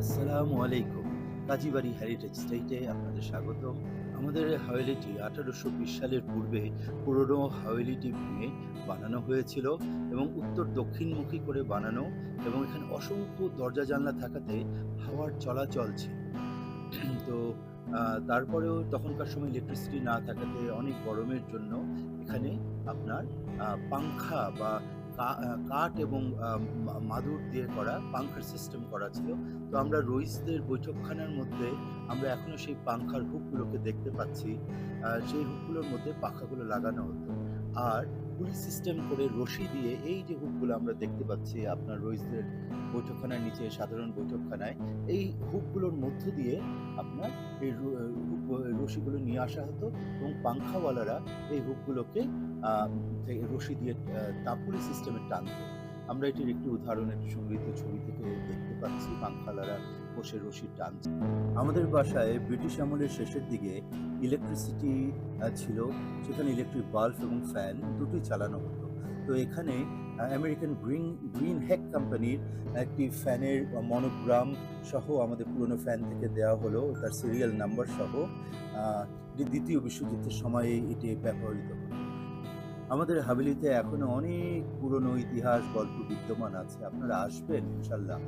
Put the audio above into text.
আসসালামু আলাইকুম। কাজীবাড়ি হেরিটেজ স্টেটে আপনাদের স্বাগতম। আমাদের হাওয়েলিটি আঠারোশো বিশ সালের পূর্বে পুরনো হাওয়েলিটি ভেঙে বানানো হয়েছিল এবং উত্তর দক্ষিণমুখী করে বানানো এবং এখানে অসংখ্য দরজা জানলা থাকাতে হাওয়ার চলাচল ছিল। তো তারপরেও তখনকার সময় ইলেকট্রিসিটি না থাকাতে অনেক গরমের জন্য এখানে আপনার পাংখা বা কাঠ এবং মাদুর দিয়ে করা, পাংখার সিস্টেম করা ছিল। তো আমরা রইসদের বৈঠকখানার মধ্যে আমরা এখনও সেই পাংখার হুকগুলোকে দেখতে পাচ্ছি। সেই হুকগুলোর মধ্যে পাখাগুলো লাগানো হতো। আর পুলিশ সিস্টেম করে রশি দিয়ে এই যে হুকগুলো আমরা দেখতে পাচ্ছি আপনার রইসদের বৈঠকখানার নিচে, সাধারণ বৈঠকখানায়, এই হুকগুলোর মধ্য দিয়ে আপনার রশিগুলো নিয়ে আসা হতো এবং পাংখাওয়ালারা এই হুকগুলোকে রশি দিয়ে আহ, সিস্টেমে টানতো। আমরা এটির একটি উদাহরণ একটি সংগৃহীত ছবি থেকে দেখতে পাচ্ছি। পাংখালারা বসে রশি টানছে। আমাদের বাসায় ব্রিটিশ আমলের শেষের দিকে ইলেকট্রিসিটি ছিল। সেখানে ইলেকট্রিক বাল্ব এবং ফ্যান দুটোই চালানো হতো। তো এখানে আমেরিকান গ্রিন গ্রিন হেক কোম্পানির একটি ফ্যানের মনোগ্রাম সহ আমাদের পুরনো ফ্যান থেকে দেওয়া হলো, তার সিরিয়াল নাম্বার সহ দ্বিতীয় বিশ্বযুদ্ধের সময়ে এটি ব্যবহৃত হতো আমাদের হাবিলিতে এখনও অনেক পুরনো ইতিহাস, গল্প বিদ্যমান আছে। আপনারা আসবেন, ইনশাল্লাহ।